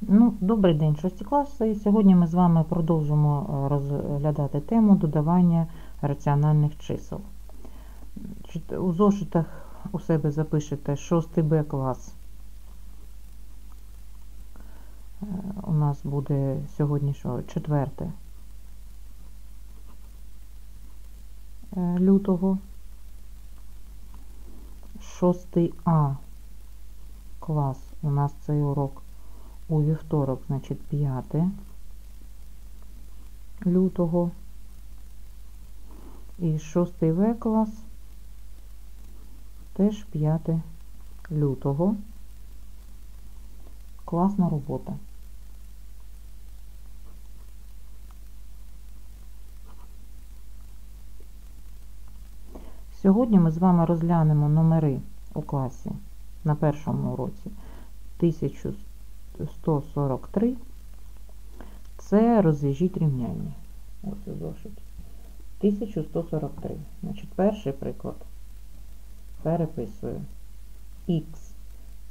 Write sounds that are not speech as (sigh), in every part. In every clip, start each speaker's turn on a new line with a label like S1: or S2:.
S1: Ну, добрий день, шості класи. Сьогодні ми з вами продовжимо е, розглядати тему додавання раціональних чисел. У зошитах у себе запишете 6 Б клас. Е, У нас буде сьогодні що? 4 е, лютого. 6 А клас. У нас цей урок у вівторок, значить 5 лютого. І 6 В клас теж 5 лютого. Класна робота. Сьогодні ми з вами розглянемо номери у класі на першому уроці 1143. Це розв'яжіть рівняння. Ось у зошит. 1143. Значить, перший приклад. Переписую. х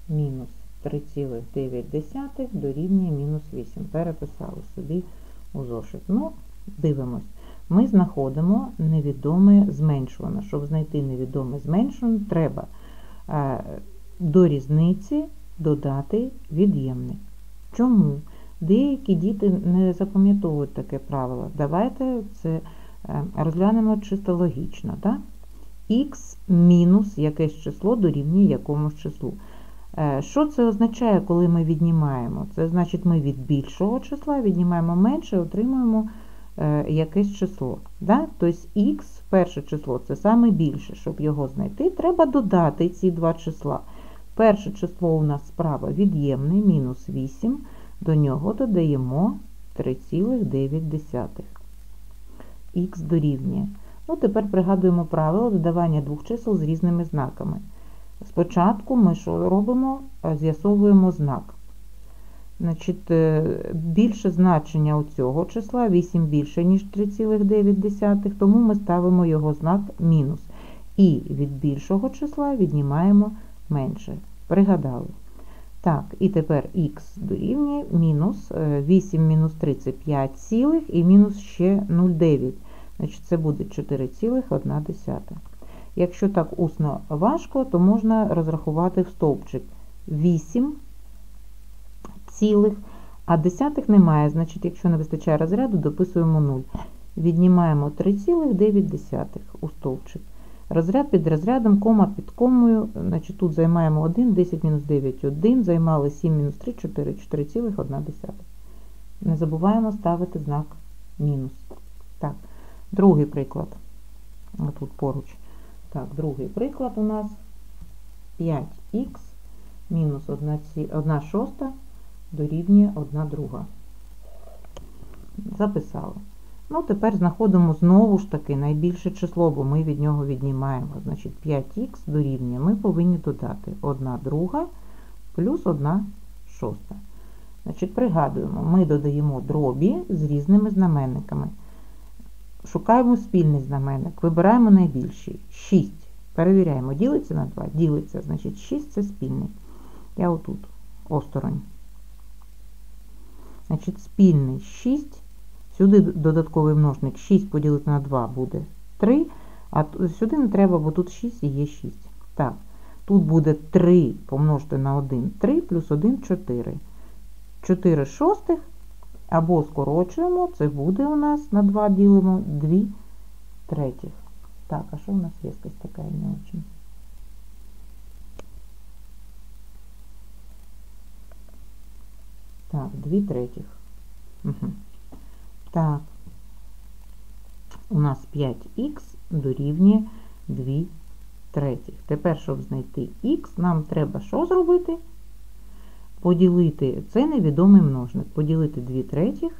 S1: мінус 3,9 дорівнює мінус 8. Переписали собі у зошит. Ну, дивимось. Ми знаходимо невідоме зменшуване. Щоб знайти невідоме зменшуване, треба е, до різниці додати від'ємник. Чому? Деякі діти не запам'ятовують таке правило. Давайте це е, розглянемо чисто логічно. Так? Х мінус якесь число дорівнює якомусь числу. Е, Що це означає, коли ми віднімаємо? Це значить, ми від більшого числа віднімаємо менше, отримуємо е, якесь число. Да? Тобто х, перше число, це саме більше. Щоб його знайти, треба додати ці два числа. Перше число у нас справа від'ємне, мінус 8, до нього додаємо 3,9. Х дорівнює. Ну, тепер пригадуємо правило додавання двох чисел з різними знаками. Спочатку ми що робимо? Е, З'ясовуємо знак. Значить, е, більше значення у цього числа 8 більше, ніж 3,9, тому ми ставимо його знак мінус. І від більшого числа віднімаємо менше. Пригадали. Так, і тепер х дорівнює мінус е, 8 мінус 3 це 5 цілих і мінус ще 0,9. Значить, це буде 4,1. Якщо так усно важко, то можна розрахувати в стовпчик 8 цілих, а десятих немає. Значить, якщо не вистачає розряду, дописуємо 0. Віднімаємо 3,9 у стовпчик. Розряд під розрядом, кома під комою, значить тут займаємо 1, 10 мінус 9, 1, займали 7 мінус 3, 4, 4,1. Не забуваємо ставити знак мінус. Так, другий приклад. Тут поруч. Так, другий приклад у нас 5х мінус 1, шоста дорівнює 1 друга. Записали. Ну, тепер знаходимо знову ж таки найбільше число, бо ми від нього віднімаємо. Значить, 5х дорівнює. Ми повинні додати 1 друга плюс 1 шоста. Значить, пригадуємо, ми додаємо дробі з різними знаменниками. Шукаємо спільний знаменник, вибираємо найбільший. 6. Перевіряємо, ділиться на 2? Ділиться, значить 6 це спільний. Я отут, осторонь. Значить, спільний 6. Сюди додатковий множник 6 поділити на 2 буде 3, а сюди не треба, бо тут 6 і є 6. Так, тут буде 3 помножити на 1, 3 плюс 1 4. 4 шостих або скорочуємо, це буде у нас на 2 ділимо 2 третіх. Так, а що у нас вескость така не очень? Так, 2 третіх. Угу. Так, у нас 5х дорівнює 2 третіх. Тепер, щоб знайти х, нам треба що зробити? Поділити, це невідомий множник, поділити 2 третіх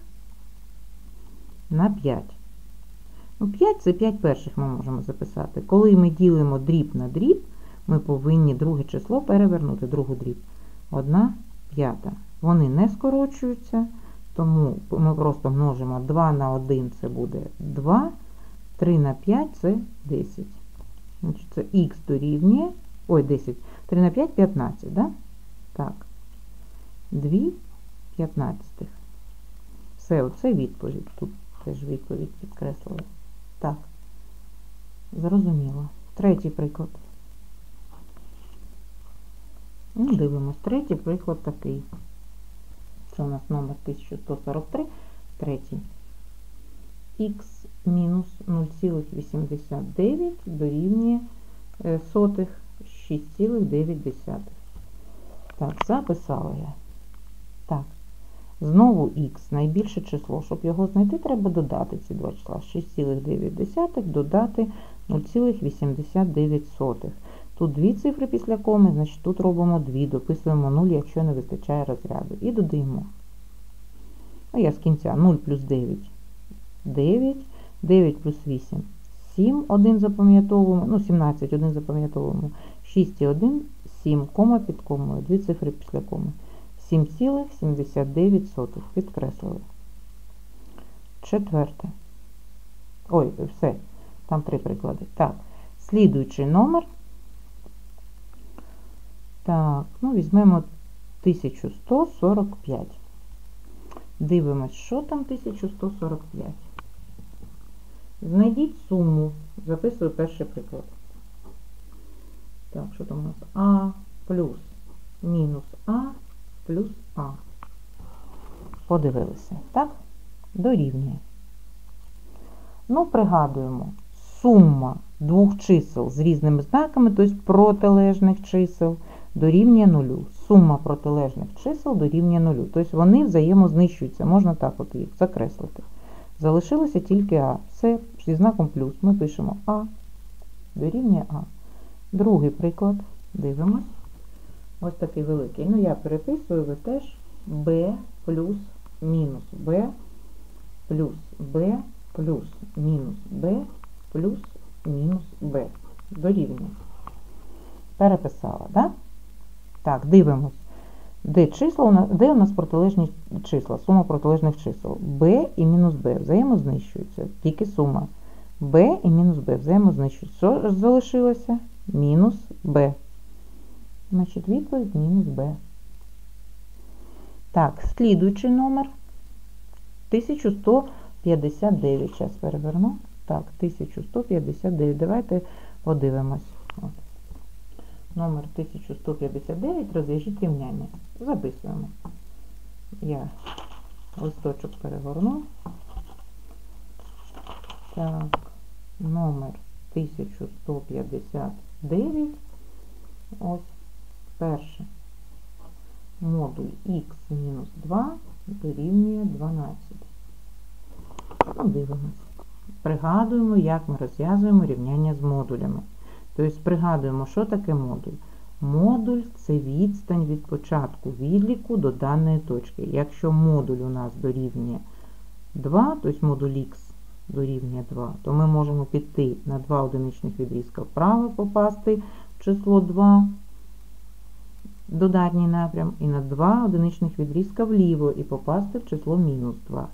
S1: на 5. Ну, 5 це 5 перших ми можемо записати. Коли ми ділимо дріб на дріб, ми повинні друге число перевернути, другу дріб. 1 п'ята. Вони не скорочуються. Тому ми просто множимо 2 на 1 це буде 2, 3 на 5 це 10. Значить, це х дорівнює, ой, 10, 3 на 5 15, да? Так. 2 п'ятнадцятих. Все, оце відповідь. Тут теж відповідь підкреслили. Так. Зрозуміло. Третій приклад. Ну, дивимось. Третій приклад такий. Це у нас номер 1143. Третій. Х мінус 0,89 дорівнює е, сотих 6,9. Так, записала я. Так. Знову х найбільше число. Щоб його знайти, треба додати ці два числа. 6,9 додати 0,89. Тут дві цифри після коми, значить тут робимо 2, дописуємо 0, якщо не вистачає розряду. І додаємо. А я з кінця 0 плюс 9 9, 9 плюс 8 7, 1 запам'ятовуємо, ну 17, 1 запам'ятовуємо, 6 і 1, 7, кома під комою, дві цифри після коми. 7,79 підкреслили. Четверте. Ой, все, там три приклади. Так, слідуючий номер. Так, ну візьмемо 1145. Дивимось, що там 1145. Знайдіть суму. Записую перший приклад. Так, що там у нас? А плюс мінус А плюс А. Подивилися, так? Дорівнює. Ну, пригадуємо, сума двох чисел з різними знаками, тобто протилежних чисел, дорівнює нулю. Сума протилежних чисел дорівнює нулю. Тобто вони взаємознищуються. Можна так от їх закреслити. Залишилося тільки А. Все зі знаком плюс. Ми пишемо А дорівнює А. Другий приклад. Дивимось. Ось такий великий. Ну, я переписую, ви теж b плюс мінус b плюс b плюс мінус b плюс мінус b. Дорівнює. Переписала, так? Да? Так, дивимось. Де числа у нас, де у нас протилежні числа, сума протилежних чисел. b і мінус b взаємознищуються. Тільки сума. b і мінус b взаємознищуються. Що залишилося? Мінус b. Значить, відповідь мінус b. Так, слідуючий номер 1159. Зараз переверну. Так, 1159. Давайте подивимось. От. Номер 1159. Розв'яжіть рівняння. Записуємо. Я листочок перегорну. Так, номер 1159. Ось. Перше. Модуль х-2 дорівнює 12. Подивимось. Пригадуємо, як ми розв'язуємо рівняння з модулями. Тобто, пригадуємо, що таке модуль. Модуль це відстань від початку відліку до даної точки. Якщо модуль у нас дорівнює 2, тобто модуль х дорівнює 2, то ми можемо піти на 2 одиничних відрізка вправо попасти в число 2 додатній напрям, і на 2 одиничних відрізка вліво і попасти в число мінус 2.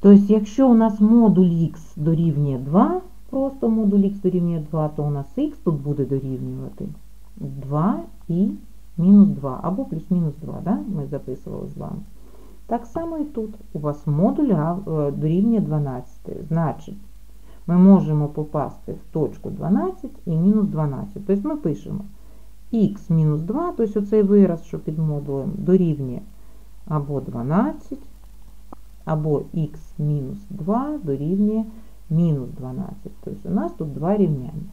S1: Тобто, якщо у нас модуль х дорівнює 2, просто модуль х дорівнює 2, то у нас х тут буде дорівнювати 2 і мінус 2, або плюс-мінус 2, да? ми записували з вами. Так само і тут у вас модуль е, дорівнює 12. Значить, ми можемо попасти в точку 12 і мінус 12. Тобто ми пишемо х мінус 2, тобто оцей вираз, що під модулем, дорівнює або 12, або х мінус 2 дорівнює мінус 12. Тобто у нас тут два рівняння.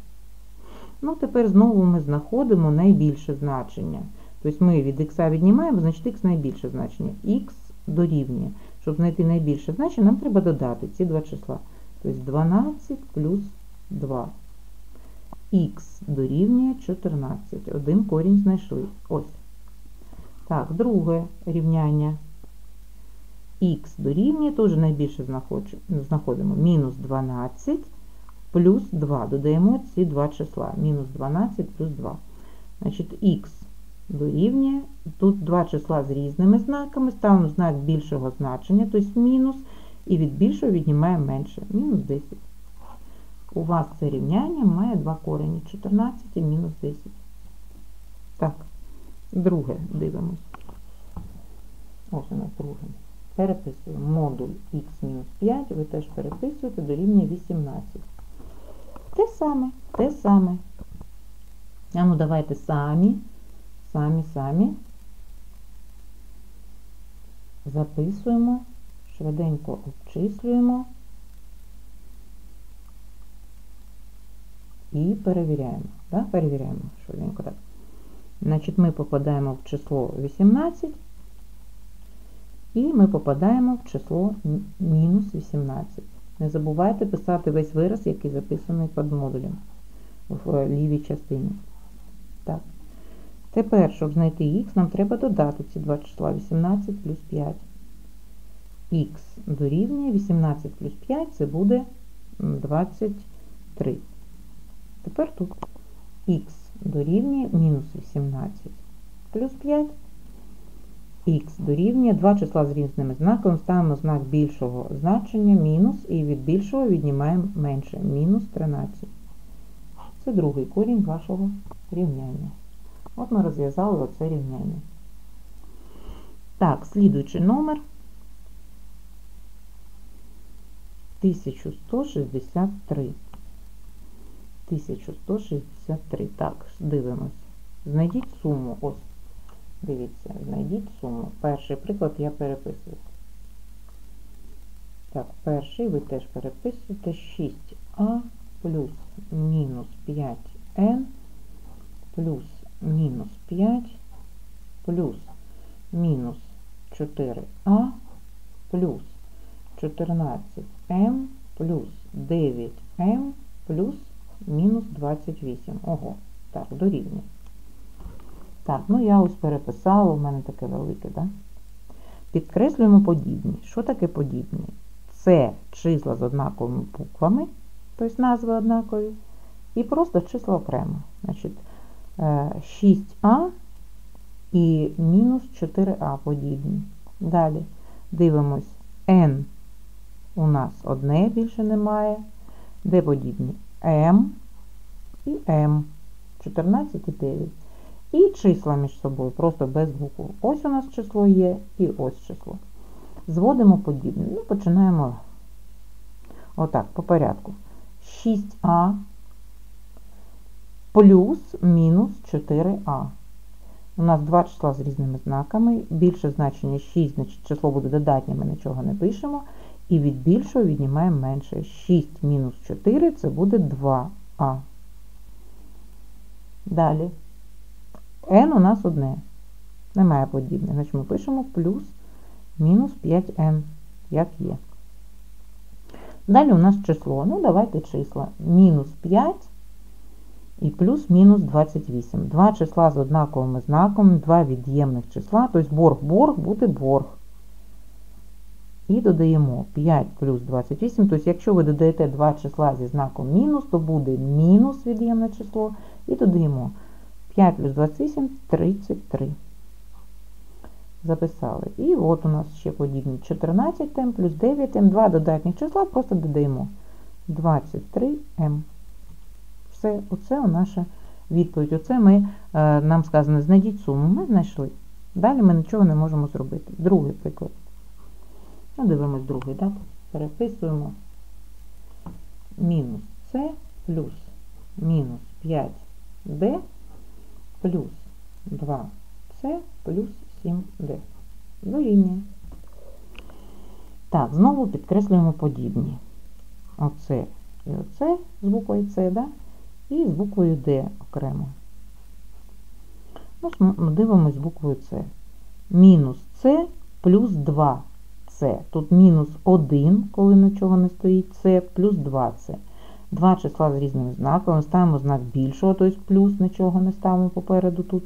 S1: Ну, тепер знову ми знаходимо найбільше значення. Тобто ми від х віднімаємо, значить х найбільше значення. х дорівнює. Щоб знайти найбільше значення, нам треба додати ці два числа. Тобто 12 плюс 2 х дорівнює 14. Один корінь знайшли. Ось. Так, друге рівняння. Х дорівнює, теж найбільше знаходимо мінус 12 плюс 2. Додаємо ці два числа. Мінус 12 плюс 2. Значить, х дорівнює. Тут два числа з різними знаками. Ставимо знак більшого значення, тобто мінус, і від більшого віднімаємо менше. Мінус 10 у вас це рівняння має два корені 14 і мінус 10. Так, друге дивимось. Ось у нас друге. Переписуємо модуль х-5, ви теж переписуєте дорівнює 18. Те саме, те саме. А ну давайте самі, самі, самі записуємо, швиденько обчислюємо і перевіряємо. Да? Перевіряємо швиденько так. Значить, ми попадаємо в число 18 і ми попадаємо в число мінус 18. Не забувайте писати весь вираз, який записаний під модулем в лівій частині. Так. Тепер, щоб знайти х, нам треба додати ці два числа 18 плюс 5. Х дорівнює 18 плюс 5 це буде 23. Тепер тут х дорівнює мінус 18 плюс 5. Х дорівнює два числа з різними знаками, ставимо знак більшого значення мінус і від більшого віднімаємо менше мінус 13. Це другий корінь вашого рівняння. От ми розв'язали оце рівняння. Так, слідуючий номер 1163. 1163. Так, дивимось. Знайдіть суму. Ось, дивіться, знайдіть суму. Перший приклад я переписую. Так, перший ви теж переписуєте 6а плюс мінус 5n плюс мінус 5 плюс мінус 4а плюс 14m плюс 9m плюс мінус 28. Ого, так, дорівнює. Так, ну я ось переписала, у мене таке велике, да? Підкреслюємо подібні. Що таке подібні? Це числа з однаковими буквами, тобто назви однакові, і просто числа окремо. Значить, 6а е, і мінус 4а подібні. Далі дивимось, n у нас одне більше немає. Де подібні? m і m, 14 і 9. І числа між собою, просто без букв. Ось у нас число є і ось число. Зводимо подібне. Ну, починаємо отак, по порядку. 6а плюс мінус 4а. У нас два числа з різними знаками. Більше значення 6, значить число буде додатнє, ми нічого не пишемо. І від більшого віднімаємо менше. 6 мінус 4 це буде 2а. Далі. N у нас одне. Немає подібне. Значить ми пишемо плюс мінус 5n, як є. Далі у нас число. Ну, давайте числа. Мінус 5 і плюс-мінус 28. Два числа з однаковими знаками, два від'ємних числа, тобто борг-борг буде борг. І додаємо 5 плюс 28. Тобто, якщо ви додаєте два числа зі знаком мінус, то буде мінус від'ємне число. І додаємо 5 плюс 28 33. Записали. І от у нас ще подібні 14 м плюс 9 м, два додатніх числа, просто додаємо 23м. Все, оце наша відповідь. Оце ми, е, нам сказано, знайдіть суму. Ми знайшли. Далі ми нічого не можемо зробити. Другий приклад. Ну, Дивимось другий, так? Переписуємо мінус С плюс мінус 5D плюс 2С плюс 7D. Дорівнює. Так, знову підкреслюємо подібні. Оце і оце з буквою С, да? і з буквою D окремо. Ну, Дивимось буквою С. Мінус С плюс 2 С. Тут мінус 1, коли нічого не стоїть, С, плюс 2С. Два числа з різними знаками. Ставимо знак більшого, тобто плюс нічого не ставимо попереду тут.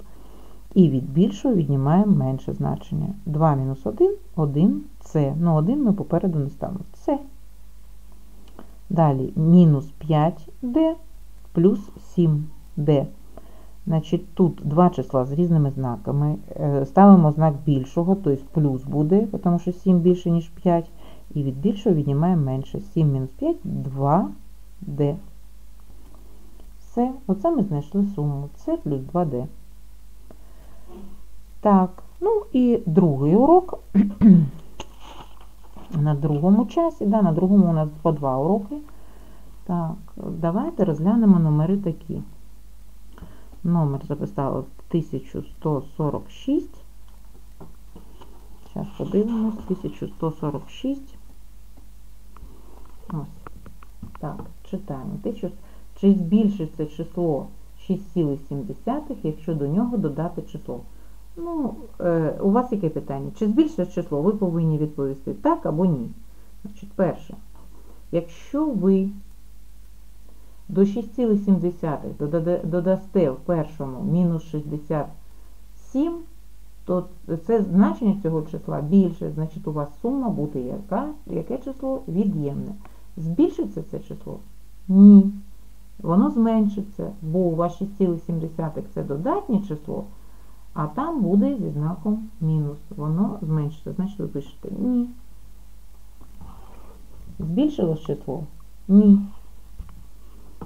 S1: І від більшого віднімаємо менше значення. 2 мінус 1 1 С. Ну, 1 ми попереду не ставимо. С. Далі мінус 5D плюс 7D. Значить, Тут два числа з різними знаками. Е, ставимо знак більшого, тобто плюс буде, тому що 7 більше, ніж 5. І від більшого віднімаємо менше. 7 мінус 5 2D. Все, оце ми знайшли суму. С плюс 2D. Так, Ну і другий урок. (clears throat) на другому часі, да, на другому у нас по два уроки. Так, давайте розглянемо номери такі. Номер записали 1146. Зараз подивимось, 1146. Ось. Так, читаємо. Чи збільшиться число 6,7, якщо до нього додати число? Ну, е, у вас яке питання? Чи збільшиться число? Ви повинні відповісти так або ні. Значить, перше, якщо ви до 6,7 додасте в першому мінус 67, то це значення цього числа більше, значить у вас сума буде яка, яке число від'ємне. Збільшиться це число? Ні. Воно зменшиться, бо у вас 6,7 це додатнє число, а там буде зі знаком мінус. Воно зменшиться. Значить, ви пишете ні. Збільшилось число? Ні.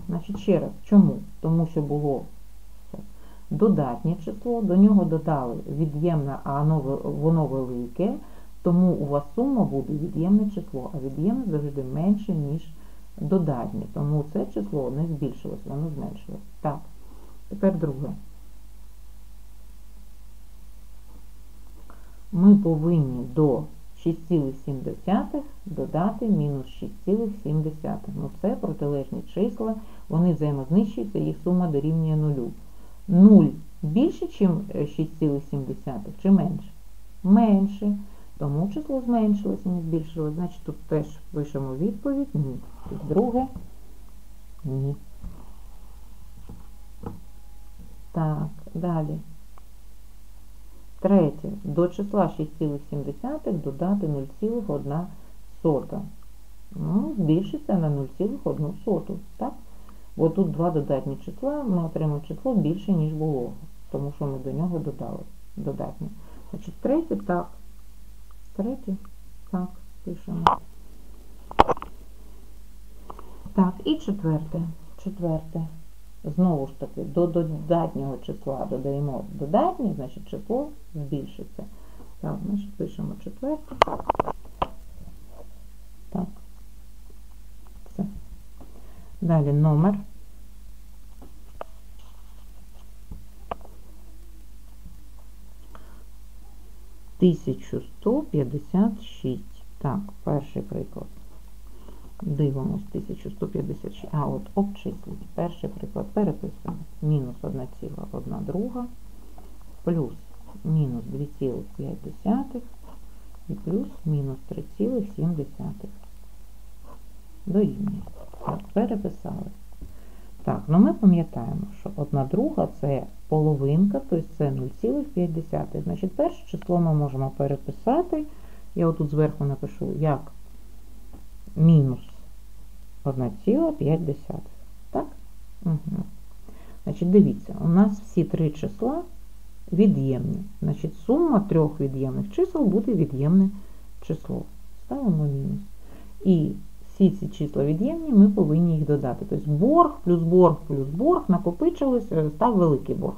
S1: Значить, ще раз, чому? Тому що було додатнє число, до нього додали від'ємне, а воно велике, тому у вас сума буде від'ємне число, а від'ємне завжди менше, ніж додатнє. Тому це число не збільшилось, воно зменшилось. Так, тепер друге. Ми повинні до 6,7 додати мінус 6,7. Ну, це протилежні числа, вони взаємознищуються, їх сума дорівнює нулю. 0 більше, ніж 6,7 чи менше? Менше. Тому число зменшилося, не збільшилось. Значить, тут теж пишемо відповідь ні. І друге ні. Так, далі. Третє. До числа 6,7 додати 0,1. Ну, збільшиться на 0,1. Так? Бо тут два додатні числа, ми отримаємо число більше, ніж було, тому що ми до нього додали додатні. Значить, третє так. Третє, так, пишемо. Так, і четверте. Четверте. Знову ж таки, до додатнього числа додаємо додатнє, значить число збільшиться. Так, значить пишемо четверте. Так. Все. Далі номер. Тисячу сто п'ятдесят шість. Так, перший приклад. Дивимось 1156. А, от обчисліть. Перший приклад переписуємо. Мінус 1,1 друга, плюс мінус 2,5 і плюс мінус 3,7. Дорівнює. Так, переписали. Так, ну ми пам'ятаємо, що 1 друга це половинка, тобто це 0,5. Перше число ми можемо переписати. Я отут зверху напишу, як мінус 1,5. Так? Угу. Значить, дивіться, у нас всі три числа від'ємні. Значить, сума трьох від'ємних чисел буде від'ємне число. Ставимо мінус. І всі ці числа від'ємні, ми повинні їх додати. Тобто борг плюс борг плюс борг накопичилось, е, став великий борг.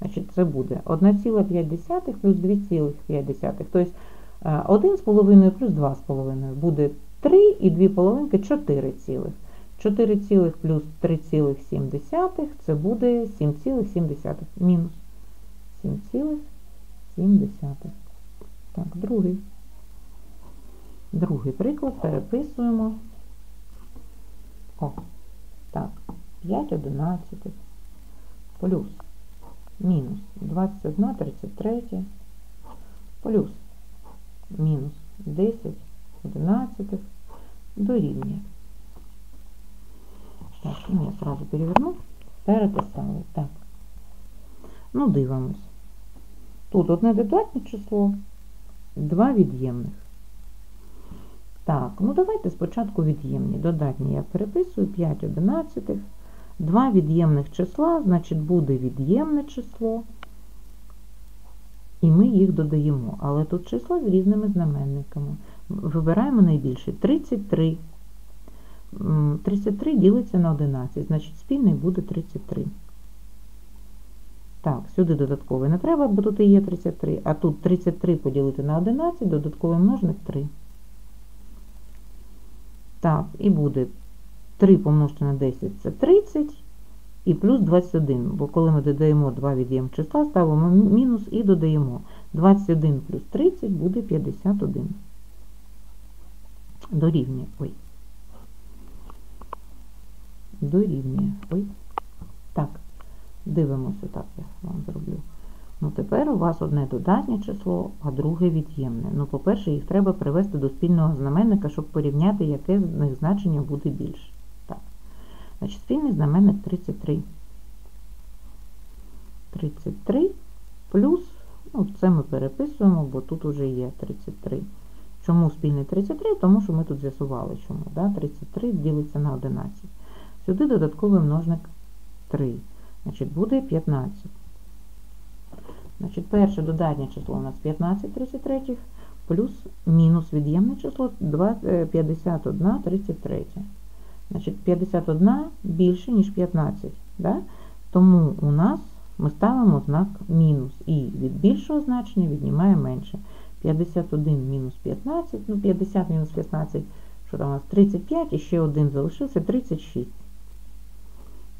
S1: Значить, це буде 1,5 плюс 2,5. Тобто 1,5 плюс 2,5 буде 3 і 2 половинки 4 цілих. 4 цілих плюс 3,7 це буде 7,7 мінус 7,7. Так, другий. Другий приклад переписуємо. О, так, 5 одинадцятих плюс мінус 21 33 плюс мінус 10 одинадцятих дорівнює. Так, ну я сразу переверну, переписали. Так. Ну, дивимось. Тут одне додатнє число, два від'ємних. Так, ну давайте спочатку від'ємні. Додатні я переписую 5 одинадцятих. Два від'ємних числа, значить, буде від'ємне число. І ми їх додаємо. Але тут числа з різними знаменниками. Вибираємо найбільше 33. 33 ділиться на 11, значить спільний буде 33. Так, сюди додатковий не треба, бо тут і є 33, а тут 33 поділити на 11, додатковий множник 3. Так, і буде 3 помножити на 10 це 30 і плюс 21, бо коли ми додаємо 2 від'єм числа, ставимо мінус і додаємо. 21 плюс 30 буде 51. Дорівнює. Ой. Дорівнює. Ой. Так, дивимося, так я вам зроблю. Ну, тепер у вас одне додатнє число, а друге від'ємне. Ну, по-перше, їх треба привести до спільного знаменника, щоб порівняти, яке з них значення буде більше. Значить, спільний знаменник 33. 33 плюс, ну, це ми переписуємо, бо тут вже є 33. Чому спільний 33? Тому що ми тут з'ясували, чому. Да? 33 ділиться на 11. Сюди додатковий множник 3. Значить, буде 15. Значить, перше додатнє число у нас 15 33 плюс мінус від'ємне число 51 33. Значить, 51 більше, ніж 15. Да? Тому у нас ми ставимо знак мінус. І від більшого значення віднімаємо менше. 51 мінус 15, ну 50 мінус 15, що там у нас 35, і ще один залишився 36.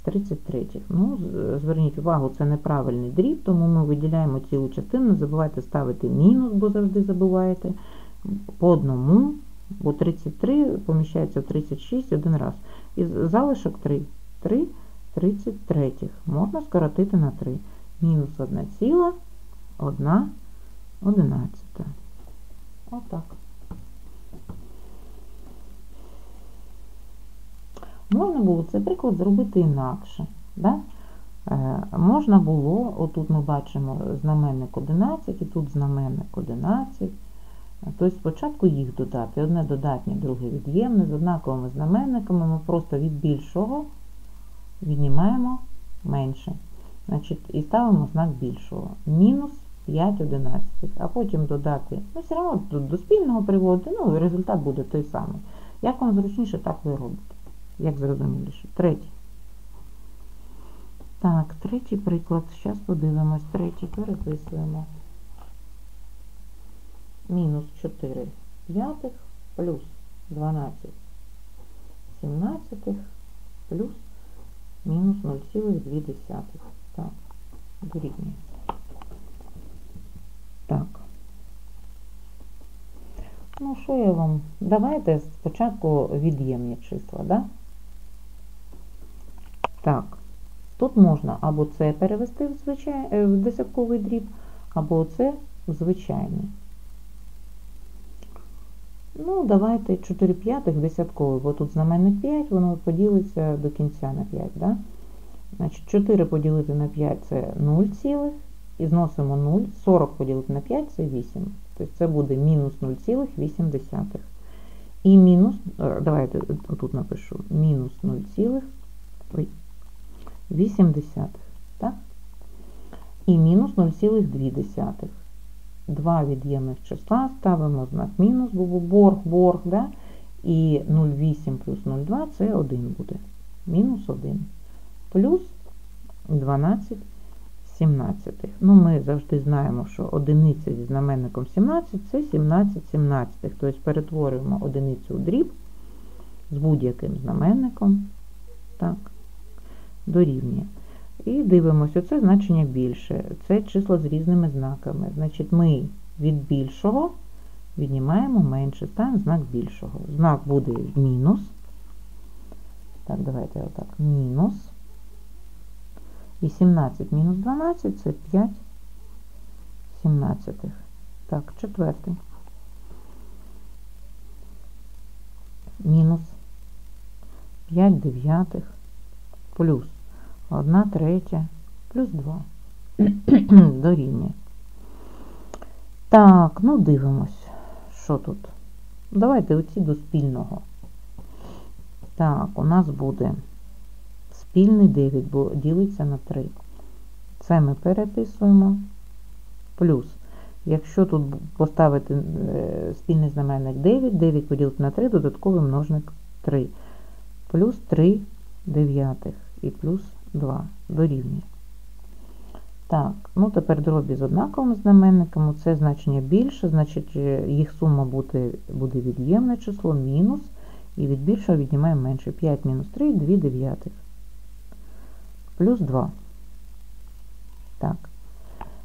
S1: 33. Ну, Зверніть увагу, це неправильний дріб, тому ми виділяємо цілу частину. Не забувайте ставити мінус, бо завжди забуваєте. По одному, бо 33 поміщається в 36 один раз. І залишок 3. 3 33. Можна скоротити на 3. Мінус 1 ціла, 1 одинадцята. Отак. Можна було цей приклад зробити інакше. Да? Е, можна було, отут ми бачимо знаменник 11 і тут знаменник 11. Тобто спочатку їх додати. Одне додатнє, друге від'ємне, з однаковими знаменниками ми просто від більшого віднімаємо менше. Значить, І ставимо знак більшого. Мінус 5 одинадцятих, а потім додати, ну, все одно до, до спільного приводити, ну, результат буде той самий. Як вам зручніше, так ви робите. Як зрозуміліше. Третій. Так, третій приклад. Зараз подивимось. Третій переписуємо. Мінус 4 п'ятих плюс 12 сімнадцятих плюс мінус 0,2. Так, дорівнює. Так. Ну, що я вам? Давайте спочатку від'ємні числа, да? Так, тут можна або це перевести в, звичай... Е, в десятковий дріб, або це в звичайний. Ну, давайте 4 п'ятих десятковий, бо тут знаменник 5, воно поділиться до кінця на 5, да? Значить, 4 поділити на 5 це 0 цілих і зносимо 0, 40 поділити на 5 це 8. Тобто це буде мінус 0,8. І мінус, е, давайте тут напишу, мінус 0,8. Так? І мінус 0,2. Два від'ємних числа ставимо знак мінус, бо борг, борг, да? і 0,8 плюс 0,2 це 1 буде. Мінус 1. Плюс 12 17. Ну, Ми завжди знаємо, що одиниця зі знаменником 17 це 17 17. Тобто перетворюємо одиницю у дріб з будь-яким знаменником. Так, дорівнює. І дивимося, це значення більше. Це число з різними знаками. Значить, ми від більшого віднімаємо менше, ставимо знак більшого. Знак буде мінус. Так, давайте отак. Мінус. І 17 мінус 12 це 5 сімнадцятих. Так, четвертий. Мінус 5 дев'ятих плюс 1 третя плюс 2. (clears throat) Дорівнює. Так, ну дивимось, що тут. Давайте оці до спільного. Так, у нас буде спільний 9, бо ділиться на 3. Це ми переписуємо. Плюс, якщо тут поставити е, спільний знаменник 9, 9 поділити на 3, додатковий множник 3. Плюс 3 дев'ятих і плюс 2 дорівнює. Так, ну тепер дробі з однаковим знаменником. Це значення більше, значить е, їх сума буде, буде від'ємне число мінус, і від більшого віднімаємо менше. 5 мінус 3, 2 дев'ятих. Плюс 2. Так.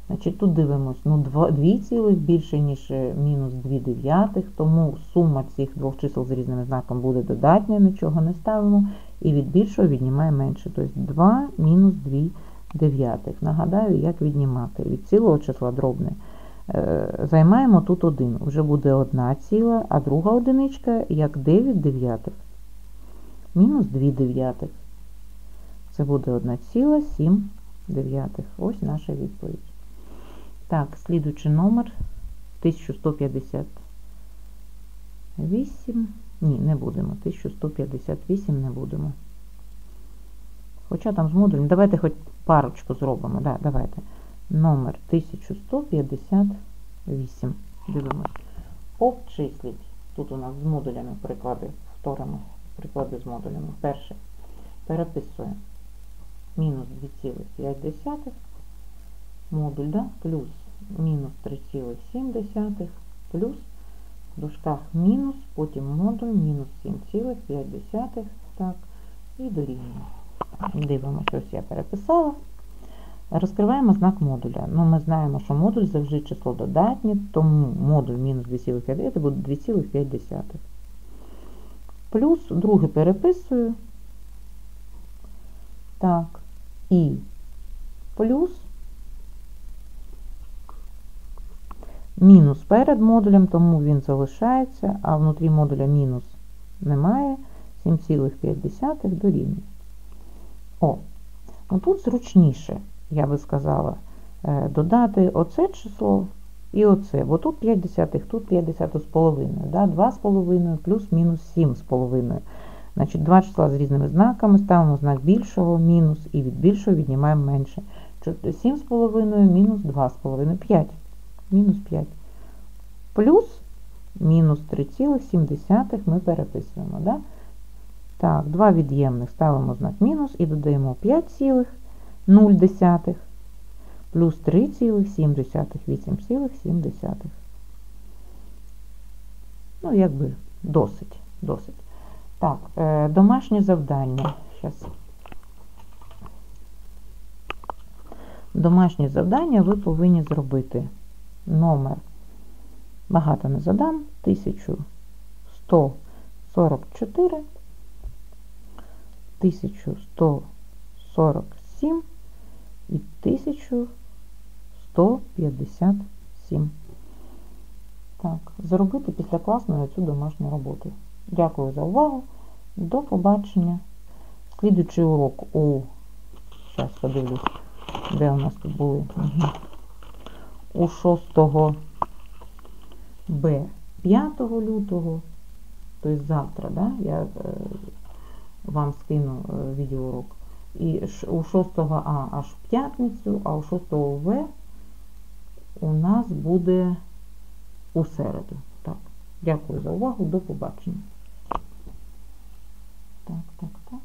S1: Значить, тут дивимось, ну 2, 2 цілих більше, ніж е, мінус 2 дев'ятих, тому сума цих двох чисел з різним знаком буде додатня, нічого не ставимо. І від більшого віднімаємо менше. Тобто 2 мінус 2 дев'ятих. Нагадаю, як віднімати. Від цілого числа дробне. Е, Займаємо тут 1. Вже буде 1 ціла, а друга одиничка як 9 дев'ятих. Мінус 2 дев'ятих. Це буде 1,7 дев'ятих. Ось наша відповідь. Так, слідуючий номер 1158. Ні, не будемо. 1158 не будемо. Хоча там з модулем. Давайте хоч парочку зробимо. Да, давайте. Номер 1158. Дивимось. Обчисліть. Тут у нас з модулями приклади. Повторимо приклади з модулями. Перше. Переписуємо. Мінус 2,5 модуль, да? плюс мінус 3,7 плюс в дужках мінус, потім модуль мінус 7,5, так, і дорівнює. Дивимося, ось я переписала. Розкриваємо знак модуля. Ну, Ми знаємо, що модуль завжди число додатнє, тому модуль мінус 2,5 буде 2,5. Плюс другий переписую. Так, і плюс мінус перед модулем, тому він залишається, а внутрі модуля мінус немає. 7,5 дорівнює. О, ну тут зручніше, я би сказала, е, додати оце число і оце. Бо тут 5 десятих, тут 5 десятих з половиною. Да? 2 з половиною плюс мінус 7 з половиною. Значить, два числа з різними знаками, ставимо знак більшого, мінус, і від більшого віднімаємо менше. 7 з половиною, мінус 2 з половиною, 5. Мінус 5. Плюс мінус 3,7 ми переписуємо. Да? Так, два від'ємних ставимо знак мінус і додаємо 5,0 плюс 3,7, 8,7. Ну, якби досить, досить. Так, е, домашнє завдання. Зараз. Домашнє завдання ви повинні зробити номер, багато не задам, 1144, 1147 і 1157. Так, зробити після класної цю домашню роботу. Дякую за увагу. До побачення. Слідуючий урок у... Зараз подивлюсь, де у нас тут були. Угу у 6 Б 5 лютого, тобто завтра, да, я е, вам скину е, відеоурок. І у 6 А аж в п'ятницю, а у 6 В у нас буде у середу. Так. Дякую за увагу, до побачення. Так, так, так.